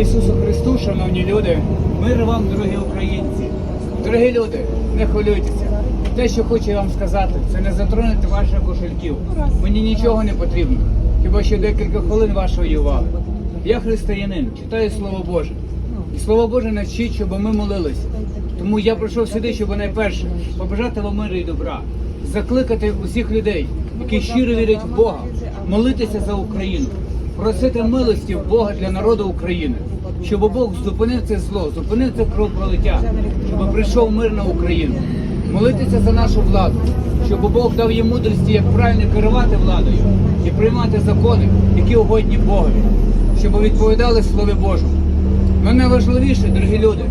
Ісусу Христу, шановні люди, мир вам, дорогі українці. Дорогі люди, не хвилюйтеся. Те, що хочу вам сказати, це не затронути ваших кошельків. Мені нічого не потрібно, хіба що декілька хвилин вашої уваги. Я християнин, читаю Слово Боже. І Слово Боже навчить, щоб ми молилися. Тому я прийшов сюди, щоб найперше побажати вам миру і добра, закликати усіх людей, які щиро вірять в Бога, молитися за Україну, просити милості в Бога для народу України, щоб Бог зупинив це зло, зупинив це кровопролиття, щоб прийшов мир на Україну, молитися за нашу владу, щоб Бог дав їм мудрості, як правильно керувати владою і приймати закони, які угодні Богові, щоб відповідали Слові Божому. Ну найважливіше, дорогі люди,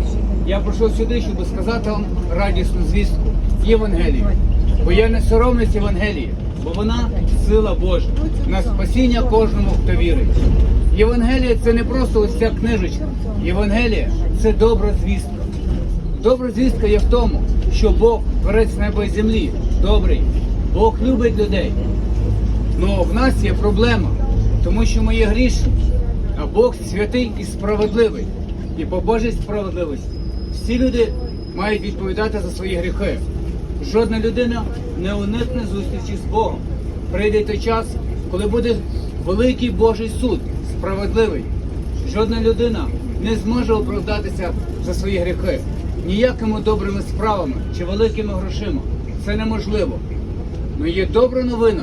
я прийшов сюди, щоб сказати вам радісну звістку Євангелію. Бо я не соромлюсь Євангелії, бо вона сила Божа на спасіння кожному, хто вірить. Євангелія це не просто ось ця книжечка. Євангелія це добра звістка. Добра звістка є в тому, що Бог, творець неба і землі, добрий. Бог любить людей. Ну в нас є проблема, тому що ми є грішні, а Бог святий і справедливий. І по Божій справедливості всі люди мають відповідати за свої гріхи. Жодна людина не уникне зустрічі з Богом. Прийде той час, коли буде великий Божий суд, справедливий. Жодна людина не зможе оправдатися за свої гріхи ніякими добрими справами чи великими грошима. Це неможливо. Но є добра новина,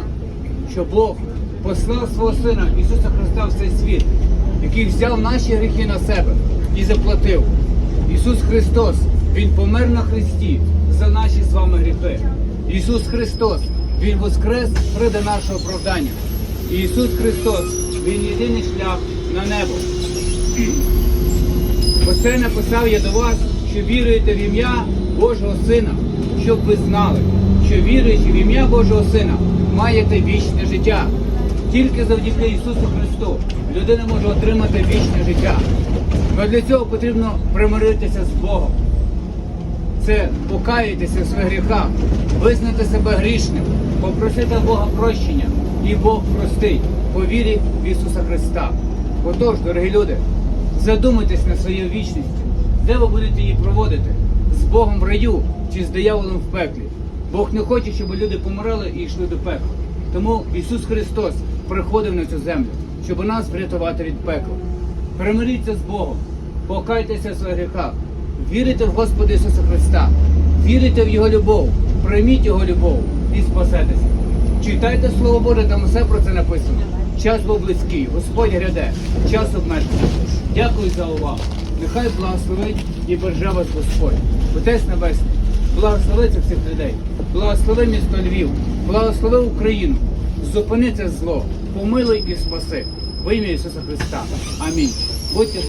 що Бог послав свого Сина Ісуса Христа в цей світ, який взяв наші гріхи на себе і заплатив. Ісус Христос, Він помер на Христі за наші з вами гріхи. Ісус Христос, Він воскрес ради нашого оправдання. Ісус Христос, Він єдиний шлях на небо. Оце написав я до вас, що віруєте в ім'я Божого Сина, щоб ви знали, що віруючи в ім'я Божого Сина, маєте вічне життя. Тільки завдяки Ісусу Христу людина може отримати вічне життя. Але для цього потрібно примиритися з Богом. Це покаятися в своїх гріхах, визнати себе грішним, попросити Бога прощення, і Бог простить по вірі в Ісуса Христа. Отож, дорогі люди, задумайтесь над своєю вічністю, де ви будете її проводити з Богом в раю чи з дияволом в пеклі. Бог не хоче, щоб люди помирали і йшли до пекла. Тому Ісус Христос приходив на цю землю, щоб нас врятувати від пекла. Примиріться з Богом, покайтеся в своїх гріхах, вірите в Господа Ісуса Христа, вірите в Його любов, прийміть Його любов і спасетеся. Читайте Слово Боже, там усе про це написано. Час був близький, Господь гряде, час обмежений. Дякую за увагу. Нехай благословить і береже вас Господь. Отець Небесний, благослови цих всіх людей, благослови місто Львів, благослови Україну, зупини це зло, помилуй і спаси. Во ім'я Ісуса Христа. Амінь. Будьте